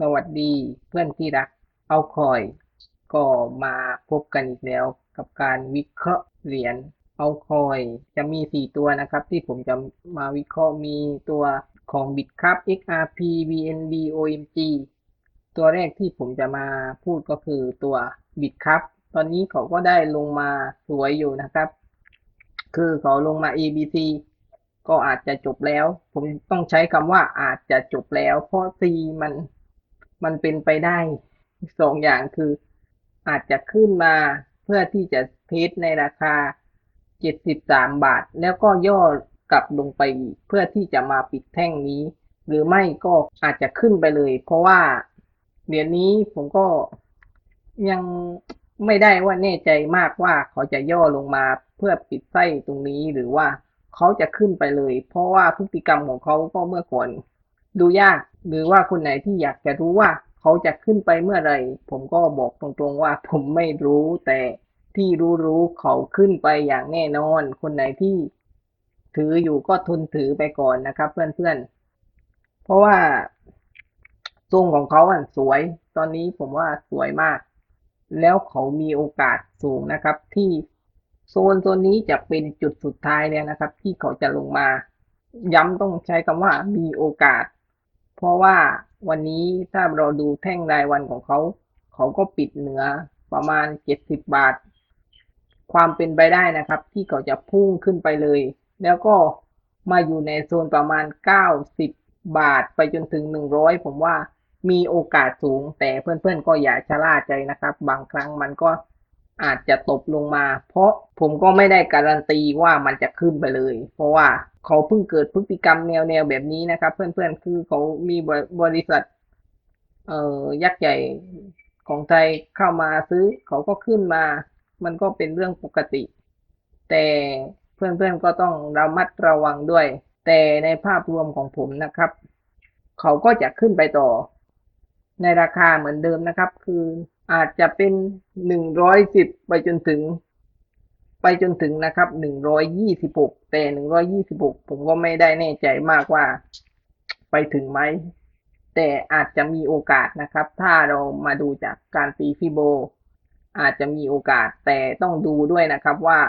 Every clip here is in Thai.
สวัสดีเพื่อนที่รัก เอาคอย ก็มาพบกันอีกแล้ว กับการวิเคราะห์เหรียญเอาคอย จะมี 4 ตัวนะครับ ที่ผมจะมาวิเคราะห์มีตัวของ Bitcap XRP VNB OMG ตัวแรกที่ผมจะมาพูดก็คือตัว Bitcap ตอนนี้เขาก็ได้ลงมาสวยอยู่นะครับ คือเขาลงมา ABC ก็อาจจะจบแล้ว ผมต้องใช้คำว่าอาจจะจบแล้ว เพราะ C มัน มันเป็นไปได้สองอย่างคืออาจจะขึ้นมาเพื่อที่จะเทสในราคา 73 บาท แล้วก็ย่อกลับลงไปเพื่อที่จะมาปิดแท่งนี้ หรือไม่ก็อาจจะขึ้นไปเลย เพราะว่าเหรียญนี้ผมก็ยังไม่ได้ว่าแน่ใจมากว่าเขาจะย่อลงมาเพื่อปิดไส้ตรงนี้หรือว่าเขาจะขึ้นไปเลย เพราะว่าพฤติกรรมของเขาก็เมื่อก่อน ดูยากหรือว่าคนไหนที่อยากจะรู้ว่าเขาจะขึ้นไปเมื่อไหร่ ผมก็บอกตรงๆว่าผมไม่รู้แต่ที่รู้ๆเขาขึ้นไปอย่างแน่นอน คนไหนที่ถืออยู่ก็ทนถือไปก่อนนะครับ เพื่อนๆ เพราะว่าทรงของเขาอะสวย ตอนนี้ผมว่าสวยมาก แล้วเขามีโอกาสสูงนะครับ ที่โซนโซนนี้จะเป็นจุดสุดท้ายแล้วนะครับ ที่เขาจะลงมา ย้ำต้องใช้คำว่ามีโอกาส ราะว่าวันนี้ถ้าเราดูแท่งรายวันของเขา เขาก็ปิดเหนือประมาณ 70 บาท ความเป็นไปได้นะครับ ที่เขาจะพุ่งขึ้นไปเลย แล้วก็มาอยู่ในโซนประมาณ 90 บาทไปจนถึง 100 ผมว่ามีโอกาสสูงแต่เพื่อนๆก็อย่าชะล่าใจนะครับ บางครั้งมันก็ อาจจะตกลงมา เพราะผมก็ไม่ได้การันตีว่ามันจะขึ้นไปเลย เพราะว่าเขาเพิ่งเกิดพฤติกรรมแนวๆแบบนี้นะครับ เพื่อนๆคือเขามีบริษัท เอ่อยักษ์ใหญ่ของไทยเข้ามาซื้อ เขาก็ขึ้นมา มันก็เป็นเรื่องปกติ แต่เพื่อนๆก็ต้องระมัดระวังด้วย แต่ในภาพรวมของผมนะครับ เขาก็จะขึ้นไปต่อ ในราคาเหมือนเดิมนะครับ คือ อาจจะเป็นหนึ่งร้อยสิบไปจนถึง ไปจนถึงนะครับหนึ่งร้อยยี่สิบหกแต่หนึ่งร้อยี่สิบหกผมก็ไม่ได้แน่ใจมากว่าไปถึงไหม แต่อาจจะมีโอกาสนะครับ ถ้าเรามาดูจากการตีฟิโบ อาจจะมีโอกาสแต่ต้องดูด้วยนะครับว่า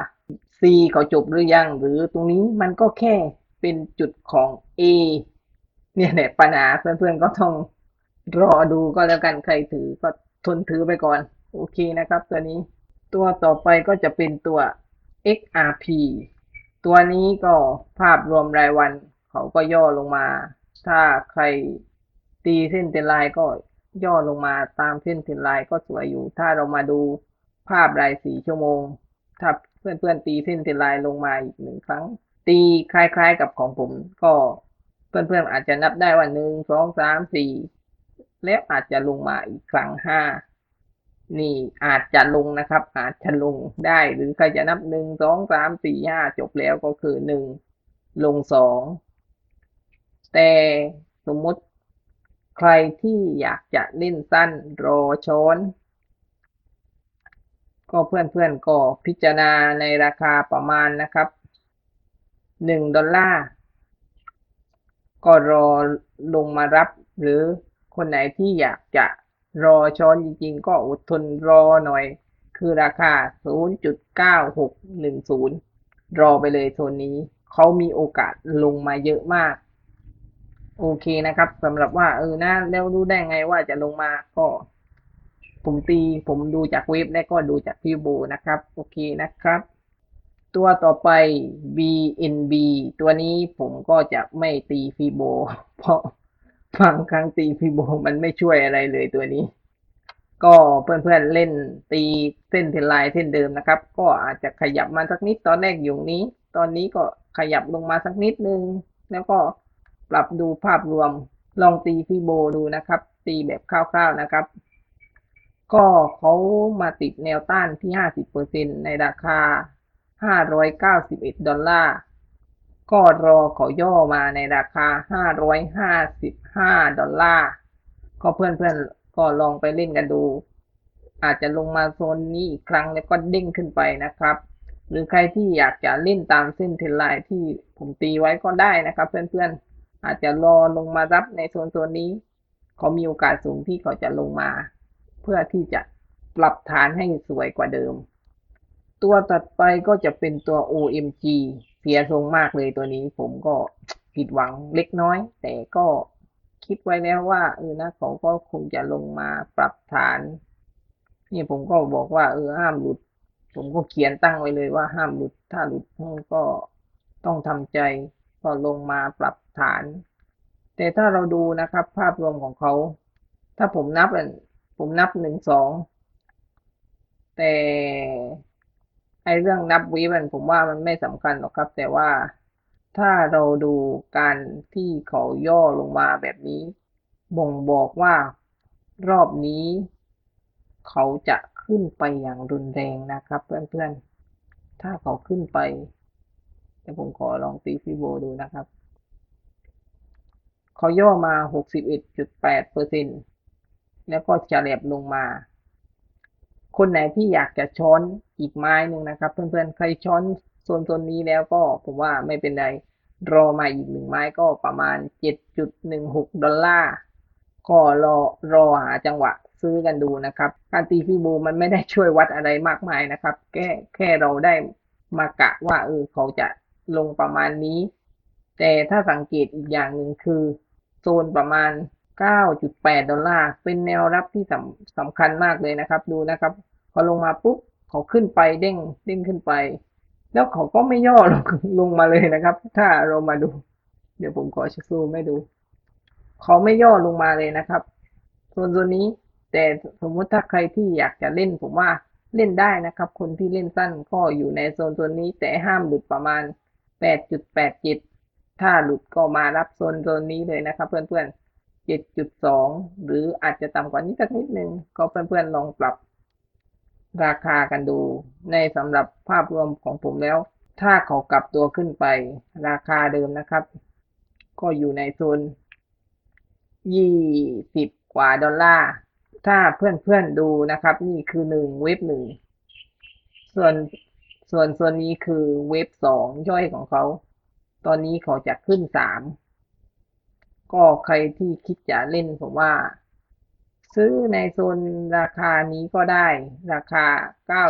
C เขาจบหรือยัง หรือตรงนี้มันก็แค่เป็นจุดของ A เนี่ยแหละปัญหาเพื่อนๆก็ต้องรอดูก็แล้วกันใครถือก็ ทนถือไปก่อน โอเคนะครับ ตัวนี้ ตัวต่อไปก็จะเป็นตัว XRP ตัวนี้ก็ภาพรวมรายวันเขาก็ย่อลงมา ถ้าใครตีเส้นเทนไลน์ก็ย่อลงมาตามเส้นเทนไลน์ก็สวยอยู่ ถ้าเรามาดูภาพรายสี่ชั่วโมง ถ้าเพื่อนๆตีเส้นเทนไลน์ลงมาอีกหนึ่งครั้ง ตีคล้ายๆกับของผม ก็เพื่อนๆอาจจะนับได้ว่าหนึ่งสองสามสี่ แล้วอาจจะลงมาอีกครั้งห้านี่อาจจะลงนะครับ อาจจะลงได้หรือใครจะนับหนึ่งสองสามสี่ห้าจบแล้วก็คือหนึ่งลงสองแต่สมมติใครที่อยากจะเล่นสั้นรอช้อน ก็เพื่อนๆก็พิจารณาในราคาประมาณนะครับหนึ่งดอลลาร์ก็รอลงมารับหรือ คนไหนที่อยากจะรอช้อนจริงๆ ก็อดทนรอหน่อย คือราคา 0.9610 รอไปเลยโซนนี้ เขามีโอกาสลงมาเยอะมาก โอเคนะครับสำหรับว่าเออนะแล้วรู้ได้ไงว่าจะลงมาก็ผมตีผมดูจากเว็บและก็ดูจากพิบูนะครับ โอเคนะครับ ตัวต่อไป BNB ตัวนี้ผมก็จะไม่ตีฟีโบเพราะ บางครั้งตีฟีโบมันไม่ช่วยอะไรเลยตัวนี้ ก็เพื่อนๆเล่นตีเส้นเทนลน์เส้นเดิมนะครับ ก็อาจจะขยับมาสักนิดตอนแรกอยู่นี้ ตอนนี้ก็ขยับลงมาสักนิดนึง แล้วก็ปรับดูภาพรวมลองตีฟีโบดูนะครับ ตีแบบคร่าวๆนะครับ ก็เขามาติดแนวต้านที่ 50%ในราคา 591 ดอลลาร์ ก็รอเขาย่อมาในราคา 555 ดอลลาร์ ก็เพื่อนๆ ก็ลองไปเล่นกันดู อาจจะลงมาโซนนี้อีกครั้งแล้วก็เด้งขึ้นไปนะครับ หรือใครที่อยากจะเล่นตามเส้นเทนไลน์ที่ผมตีไว้ก็ได้นะครับเพื่อนๆ อาจจะรอลงมารับในโซนตัวนี้ เขามีโอกาสสูงที่เขาจะลงมา เพื่อที่จะปรับฐานให้สวยกว่าเดิม ตัวตัดไปก็จะเป็นตัว OMG เสียทรงมากเลยตัวนี้ผมก็ผิดหวังเล็กน้อย แต่ก็คิดไว้แล้วว่าเออนะเขาก็คงจะลงมาปรับฐาน นี่ผมก็บอกว่าเออห้ามหลุด ผมก็เขียนตั้งไว้เลยว่าห้ามหลุด ถ้าหลุดก็ต้องทำใจ ก็ลงมาปรับฐาน แต่ถ้าเราดูนะครับ ภาพรวมของเขา ถ้าผมนับผมนับหนึ่งสองแต่ ไอเรื่องนับวิมันผมว่ามันไม่สำคัญหรอกครับ แต่ว่าถ้าเราดูการที่เขาย่อลงมาแบบนี้ บ่งบอกว่ารอบนี้ เขาจะขึ้นไปอย่างรุนแรงนะครับ เพื่อนๆ ถ้าเขาขึ้นไปเดี๋ยวผมขอลองตีฟิโบดูนะครับ เขาย่อมา 61.8เปอร์เซ็นแล้วก็จะแลบลงมา คนไหนที่อยากจะช้อนอีกไม้หนึ่งนะครับ เพื่อนๆใครช้อนโซนโซนนี้แล้วก็ผมว่าไม่เป็นไรรอมาอีกหนึ่งไม้ก็ประมาณ 7.16 ดอลลาร์ก็รอรอหาจังหวะซื้อกันดูนะครับ การตีฟิโบมันไม่ได้ช่วยวัดอะไรมากมายนะครับ แค่แค่เราได้มากะว่าเออเขาจะลงประมาณนี้ แต่ถ้าสังเกตอีกอย่างหนึ่งคือ โซนประมาณ 9.8 ดอลลาร์ เป็นแนวรับที่สำสำคัญมากเลยนะครับ ดูนะครับ พอลงมาปุ๊บเขาขึ้นไปเด้งเด้งขึ้นไป แล้วเขาก็ไม่ย่อลงลงมาเลยนะครับ ถ้าเรามาดู เดี๋ยวผมขอซูมให้ดู เขาไม่ย่อลงมาเลยนะครับส่วนตัวนี้ แต่สมมติถ้าใครที่อยากจะเล่นผมว่าเล่นได้นะครับ คนที่เล่นสั้นก็อยู่ในโซนตัวนี้ แต่ห้ามหลุดประมาณ 8.87 ถ้าหลุดก็มารับโซนโซนนี้เลยนะครับ เพื่อนๆ 7.2 หรืออาจจะต่ำกว่านี้สักนิดนึงก็เพื่อนๆลองปรับราคากันดู ในสำหรับภาพรวมของผมแล้ว ถ้าเขากลับตัวขึ้นไป ราคาเดิมนะครับ ก็อยู่ในโซน 20 กว่าดอลลาร์ถ้าเพื่อนๆดูนะครับ นี่คือหนึ่งเว็บหนึ่งส่วนส่วนส่วนนี้คือเว็บสองย่อยของเขา ตอนนี้เขาจะขึ้นสาม ก็ใครที่คิดจะเล่นผมว่า ซื้อในโซนราคานี้ก็ได้ราคา 9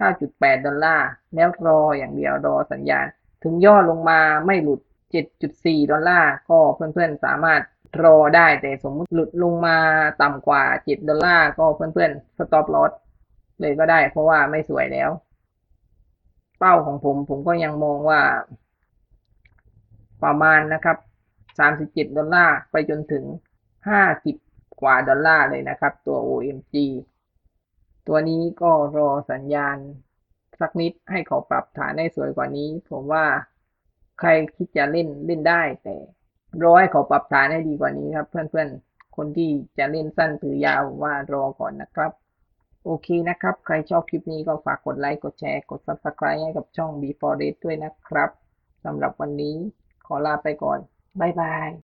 9.8 ดอลลาร์ แล้วรออย่างเดียวรอสัญญาณ ถึงย่อลงมาไม่หลุด 7.4 ดอลลาร์ ก็เพื่อนๆสามารถรอได้แต่สมมุติหลุดลงมาต่ำกว่า 7 ดอลลาร์ ก็เพื่อนๆ stop loss เลยก็ได้เพราะว่าไม่สวยแล้ว เป้าของผมผมก็ยังมองว่าประมาณนะครับ 37 ดอลลาร์ ไปจนถึง 50 กว่าดอลลาร์เลยนะครับ ตัว OMG ตัวนี้ก็รอสัญญาณสักนิดให้เขาปรับฐานให้สวยกว่านี้ ผมว่าใครคิดจะเล่นเล่นได้ แต่รอให้เขาปรับฐานให้ดีกว่านี้ครับ เพื่อนๆ คนที่จะเล่นสั้นถือยาวว่ารอก่อนนะครับ โอเคนะครับ ใครชอบคลิปนี้ก็ฝากกดไลค์กดแชร์กด Subscribe ให้กับช่อง b 4 d ด้วยนะครับสำหรับวันนี้ขอลาไปก่อน บ๊ายบาย